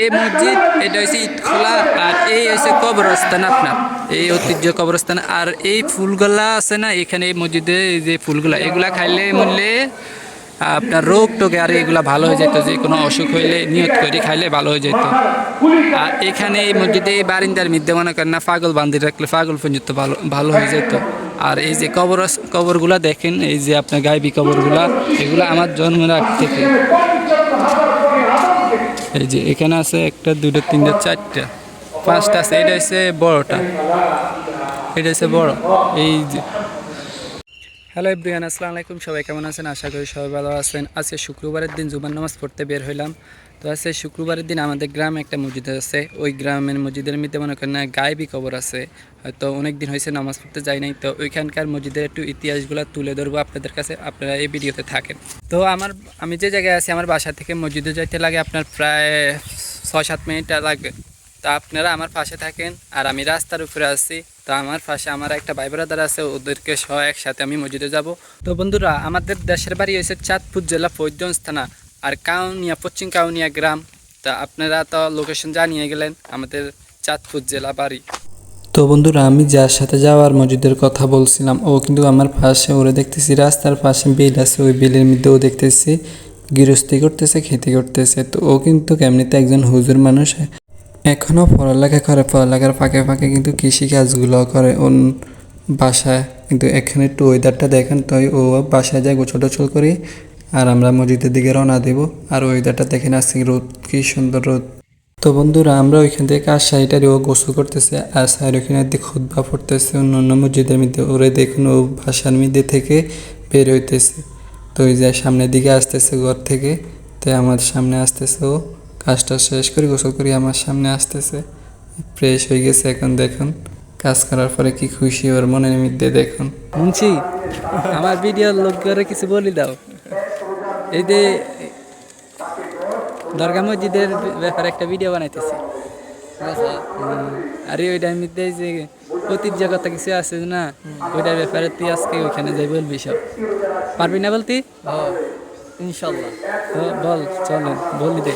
এই মসজিদ, এটা হচ্ছে ঈদখোলা আর এই হচ্ছে কবরস্থান আপনার। এই ঐতিহ্য কবরস্থান, আর এই ফুলগুলা আছে না, এখানে এই মসজিদে যে ফুলগুলা, এগুলা খাইলে মূল্যে আপনার রোগ টোগে আর এগুলা ভালো হয়ে যেত যে কোনো অসুখ হইলে নিয়ত করে খাইলে ভালো হয়ে যেত আর এখানে এই মসজিদে এই বারিন্দার মধ্যে মনে করেন না, পাগল বান্ধি রাখলে পাগল পর্যন্ত ভালো ভালো হয়ে যেত আর এই যে কবর কবরগুলা দেখেন, এই যে আপনার গাইবি কবরগুলা, এগুলা আমার জন্মের আগ থেকে। এই যে এখানে আছে একটা দুটো তিনটা, চারটা। পাঁচটা আছে, এটা হচ্ছে বড়টা। এটা হচ্ছে বড়। এই হ্যালো এভরিওয়ান, আসসালামু আলাইকুম। সবাই কেমন আছেন? আশা করি সবাই ভালো আছেন। আজকে শুক্রবারের দিন জুবান নামাজ পড়তে বের হইলাম। তো আজকে শুক্রবারের দিন আমাদের গ্রামে একটা মসজিদ আছে। ওই গ্রামের মসজিদের মধ্যে মনে করেন গায়েবী কবর আছে। হয়তো অনেক দিন হয়েছে নামাজ পড়তে যাই নাই। তো ওইখানকার মসজিদের একটু ইতিহাসগুলো তুলে ধরবো আপনাদের কাছে। আপনারা এই ভিডিওতে থাকেন। তো আমার, আমি যে জায়গায় আছি, আমার বাসা থেকে মসজিদে যাইতে লাগে আপনার প্রায় ছয় সাত মিনিট লাগবে তা আপনারা আমার পাশে থাকেন আর আমি রাস্তার উপরে আছি। তো আমার পাশে আমার একটা ভাই ব্রাদার আছে, ওদেরকে সহ একসাথে আমি মসজিদে যাব। তো বন্ধুরা, আমাদের দেশের বাড়ি হয়েছে চাঁদপুর জেলা ফৈজগঞ্জ থানা, আর কাউনিয়া, পশ্চিম কাউনিয়া গ্রাম। তা আপনারা তো লোকেশন জানিয়ে গেলেন আমাদের চাঁদপুর জেলা বাড়ি। তো বন্ধুরা, আমি যার সাথে যাওয়ার মসজিদের কথা বলছিলাম, ও কিন্তু আমার পাশে, ওরে দেখতেছি রাস্তার পাশে বিল আছে, ওই বিলের মধ্যেও দেখতেছি। গৃহস্থী করতেছে, খেতে করতেছে, তো ও কিন্তু এমনিতে একজন হুজুর মানুষ। এখনও পড়ালেখা করে, পড়ালেখার ফাঁকে ফাঁকে কিন্তু কৃষি কাজগুলো করে ওন বাসায়। কিন্তু এখানে একটু ওয়েদারটা দেখেন তো ও বাসায় যায় গোছল টোছল করি আর আমরা মসজিদের দিকে রওনা দেব। আর ওয়েদারটা দেখেন আজকে রোদ, কি সুন্দর রোদ। তো বন্ধুরা, আমরা ওইখান থেকে কাজ সাইডারে ও গোসল করতেছে আর সাইড দিকে খুদ্া পড়তেছে অন্য অন্য মসজিদের মধ্যে। ওরে দেখুন ও বাসার মধ্যে থেকে বের হইতেছে। তো ওই যে সামনের দিকে আসতেছে ঘর থেকে, তো আমার সামনে আসতেছে ও। কাজটা শেষ করে গোসল করি আমার সামনে আসতেছে। ফ্রেশ হয়ে গেছে এখন দেখুন। কাজ করার পরে কি খুশি ওর মনের মধ্যে দেখুন। মুন্সি আমার ভিডিওর লোক করে কিছু বলি দাও। এই যে দরগা মসজিদের ব্যাপারে একটা ভিডিও বানাইতেছি। আর ওইটার মধ্যে যে অতীত ঐতিহ্যগত কিছু আছে না ওইটার ব্যাপারে তুই আজকে ওইখানে যাই বলবি সব। পারবি না বলতি? ইনশাল্লাহ। তো বল চলেন বলি দে।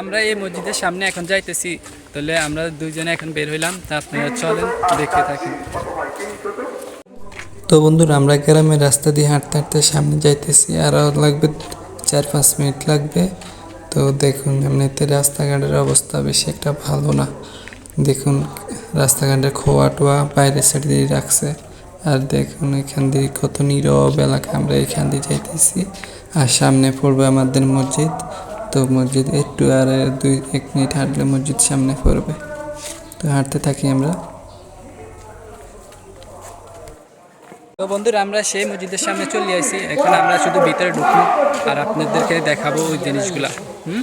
আমরা এই মসজিদের সামনে এখন যাইতেছি। তাহলে আমরা দুইজনে এখন বের হইলাম। তা আপনারা চলেন, দেখতে থাকেন। তো বন্ধুরা, আমরা গ্রামের রাস্তা দিয়ে হাঁটতে হাঁটতে সামনে যাইতেছি। আর লাগবে চার পাঁচ মিনিট লাগবে। তো দেখুন, এমনিতে রাস্তাঘাটের অবস্থা বেশি একটা ভালো না। দেখুন, রাস্তাঘাটের খোয়া টোয়া বাইরের সাইড দিয়ে রাখছে। আর দেখুন, এখান দিয়ে কত নীরব এলাকা আমরা এখান দিয়ে যাইতেছি। আর সামনে পড়বে আমাদের মসজিদ। তো মসজিদ একটু আর দুই, এক মিনিট হাঁটলে মসজিদ সামনে পড়বে। তো হাঁটতে থাকি আমরা। তো বন্ধুরা, আমরা সেই মসজিদের সামনে চলে আসি এখন আমরা শুধু ভিতরে ঢুকবো আর আপনাদেরকে দেখাবো ওই জিনিসগুলা। হুম?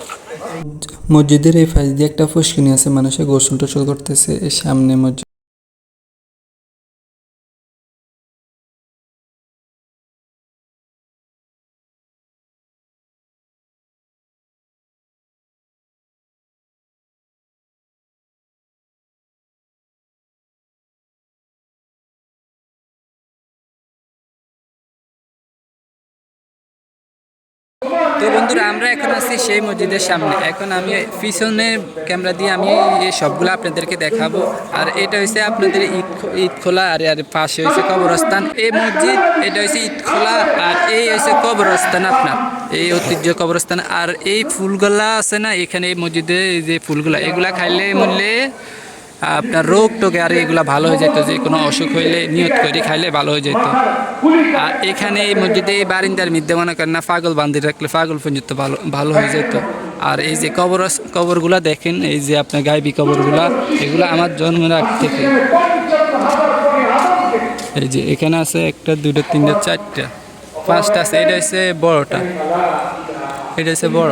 মসজিদের এই পাশ দিয়ে একটা ফুসকিনি আছে, মানুষে গোসল টোসল করতেছে সামনে মসজিদ তো বন্ধুরা, আমরা এখন আছি সেই মসজিদের সামনে। এখন আমি পিছনের ক্যামেরা দিয়ে আমি এই সবগুলো আপনাদেরকে দেখাবো। আর এটা হচ্ছে আপনাদের ঈদ ঈদ খোলা, আর আর পাশে হয়েছে কবরস্থান। এই মসজিদ, এটা হচ্ছে ঈদ খোলা, আর এই হচ্ছে কবরস্থান আপনার। এই ঐতিহ্য কবরস্থান। আর এই ফুলগুলা আছে না, এখানে এই মসজিদে যে ফুলগুলা, এগুলা খাইলে মূল্যে আপনার রোগ টোগে আর এগুলা ভালো হয়ে যেত যে কোনো অসুখ হইলে নিয়ত করে খাইলে ভালো হয়ে যেত আর এখানে এই মসজিদে এই বারিন্দার মধ্যে মনে করেন না পাগল বান্ধি রাখলে পাগল পর্যন্ত ভালো ভালো হয়ে যেত আর এই যে কবর কবরগুলা দেখেন, এই যে আপনার গাইবি কবরগুলা, এগুলো আমার জন্মের আগ থেকে। এই যে এখানে আছে একটা দুটো তিনটা, চারটা, পাঁচটা আছে, এটা হচ্ছে বড়টা। এটা হচ্ছে বড়।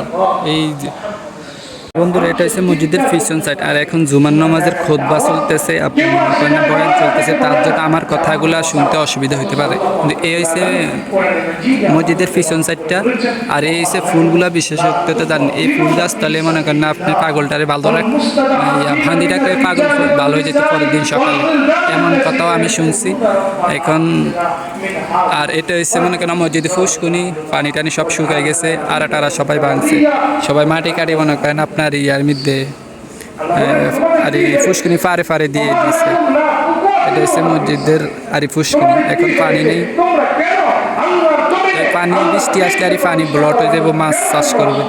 এই যে বন্ধুরা, এটা হচ্ছে মসজিদের পিছন সাইড আর এখন জুমার নামাজের খোদবা চলতেছে, আপনি চলতেছে, তার জন্য আমার কথাগুলো শুনতে অসুবিধা হতে পারে। কিন্তু এই হচ্ছে মসজিদের পিছন সাইডটা আর এই হচ্ছে ফুলগুলা বিশেষত্বতা জানেন। এই ফুল গাছ তাহলে মনে করেন না, আপনি পাগলটারে ভালো রাখ ভান্দি রাখলে পাগল ভালো হয়ে যেত পরের দিন সকালে। এমন কথাও আমি শুনছি। এখন, আর এটা হচ্ছে মনে করেন মসজিদে ফুসকুনি, পানি টানি সব শুকাই গেছে আরা টারা সবাই ভাঙছে। সবাই মাটি কাটি মনে করেন আপনার ইয়ার মধ্যে আর এই ফুসকুনি ফারে ফারে দিয়ে দিয়েছে। এটা হচ্ছে মসজিদের আর ফুসকুনি। এখন পানি নেই। পানি, বৃষ্টি আসলে আর পানি ব্লট হয়ে যাব, মাছ চাষ করবে।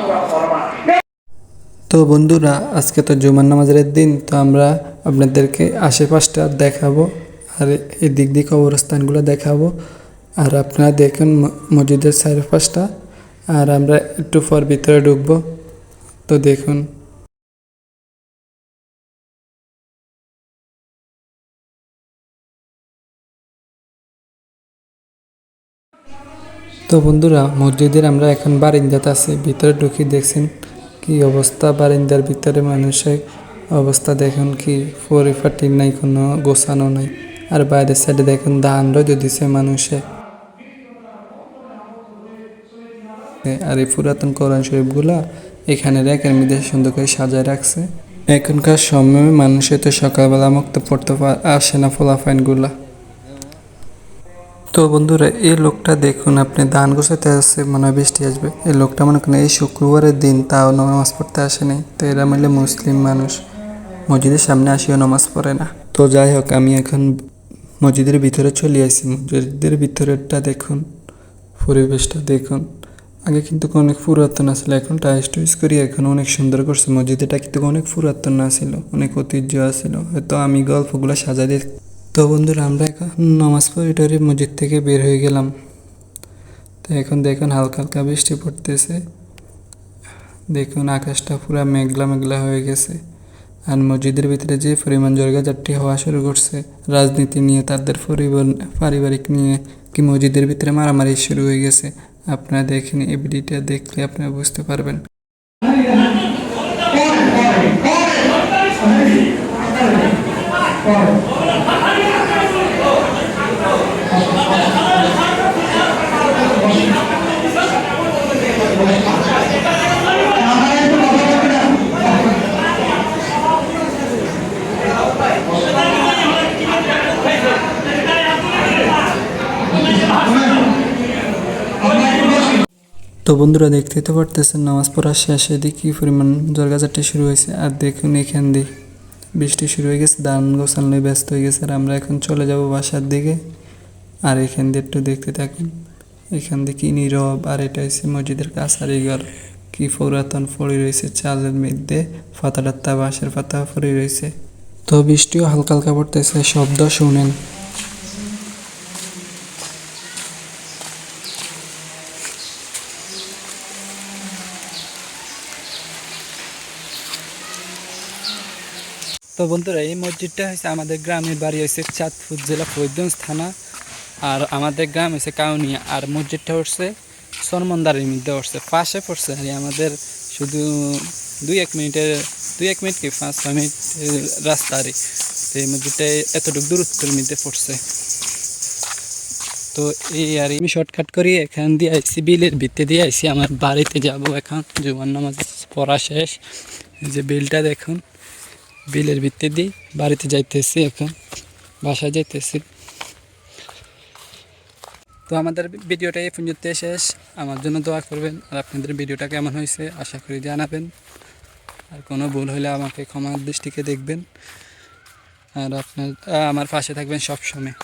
তো বন্ধুরা, আজকে তো জুমার নামাজের দিন, তো আমরা আপনাদেরকে আশেপাশটা দেখাবো, আর এই দিক দিক অবস্থানগুলো দেখাবো। আর আপনারা দেখুন মসজিদের চারপাশটা। আর আমরা একটু পর ভিতরে ঢুকবো। তো দেখুন। তো বন্ধুরা, মসজিদের আমরা এখন বারিন্দাতে আছি। ভিতরে ঢুকি দেখছেন কি অবস্থা। বারিন্দার ভিতরে মানুষের অবস্থা দেখুন কি। পরিপাটি নাই, কোনো গোছানো নাই। আর বাইরের সাইডে দেখুন ধান রোদ দিছে মানুষে। আর এই পুরাতন কোরআন শরীফগুলা এখানে রেখের মধ্যে সুন্দর করে সাজায় রাখছে। এখনকার সময়ে মানুষে তো সকালবেলা মুক্ত পড়তে আসে না ফলাফাইনগুলা তো বন্ধুরা, এই লোকটা দেখুন, আপনি ধান গোছাতে আসছে, মনে হয় বৃষ্টি আসবে। এই লোকটা মনে করেন এই শুক্রবারের দিন তাও নামাজ পড়তে আসেনি তো এরা মিলে মুসলিম মানুষ। মসজিদের সামনে আসিও নামাজ পড়ে না। তো যাই হোক, আমি এখন মসজিদের ভিতরে চলে আসি। মসজিদের ভিতরেরটা দেখুন, পরিবেশটা দেখুন। আগে কিন্তু অনেক পুরাতন আসলে এখন টাইস টুইস করি, এখন অনেক সুন্দর করছে। মসজিদটা কিন্তু অনেক পুরাতন আসছিল অনেক ঐতিহ্য আসছিল হয়তো আমি গল্পগুলো সাজা দিয়ে তো বন্ধুরা, আমরা এখন নামাজ পড়ে মসজিদ থেকে বের হয়ে গেলাম। তো এখন দেখুন হালকা হালকা বৃষ্টি পড়তেছে। দেখুন আকাশটা পুরো মেঘলা মেঘলা হয়ে গেছে। আর মসজিদের ভিতরে যে পরিমাণ জর্গাজারটি হওয়া শুরু করছে, রাজনীতি নিয়ে, তাদের পরিবার পারিবারিক নিয়ে কি মসজিদের ভিতরে মারামারি শুরু হয়ে গেছে। আপনারা দেখেন এই ভিডিওটা দেখলে আপনারা বুঝতে পারবেন তো বন্ধুরা দেখতে তো পারতেছেন, নামাজ পড়ার শেষে দিয়ে পরিমাণ জর্গাজারটি শুরু হয়েছে? আর দেখুন এখান দিয়ে বৃষ্টি শুরু হয়ে গেছে, ধান গোছান নিয়ে ব্যস্ত হয়ে গেছে, আর আমরা এখন চলে যাব বাসার দিকে। আর এখান দিয়ে একটু দেখতে থাকুন, এখান দিয়ে কি নীরব, আর এটা হচ্ছে মসজিদের কাছারি ঘর। কি পুরাতন পড়ে রয়েছে চালের মধ্যে টাত্তা বাঁশের পাতা পড়ে রয়েছে। তো বৃষ্টিও হালকা হালকা পড়তেছে, শব্দ শুনেন। তো বন্ধুরা, এই মসজিদটা হচ্ছে আমাদের গ্রামের বাড়ি হচ্ছে চাঁদপুর জেলা ফরিদগঞ্জ থানা। আর আমাদের গ্রাম হয়েছে কাউনিয়া, আর মসজিদটা হচ্ছে সরমন্দারের মধ্যে উঠছে পাশে পড়ছে। আর আমাদের শুধু দুই এক মিনিটের, দুই এক মিনিট কি, পাঁচ ছয় মিনিট রাস্তা আর এই। মসজিদটা এতটুকু দূরত্বের মধ্যে পড়ছে। তো এই আর আমি শর্টকাট করি, এখান দিয়ে আইসি বিলের ভিত্তি দিয়ে আইসি আমার বাড়িতে যাব এখন জুবান নামাজ পড়া শেষ। যে বিলটা দেখুন। বিলের ভিত্তি দিই বাড়িতে যাইতেছি এখন, বাসায় যাইতেছি। তো আমাদের ভিডিওটা এই পর্যন্ত শেষ। আমার জন্য দোয়া করবেন আর আপনাদের ভিডিওটা কেমন হয়েছে আশা করি জানাবেন। আর কোনো ভুল হলে আমাকে ক্ষমার দৃষ্টিকে দেখবেন। আর আপনার আমার পাশে থাকবেন সব সময়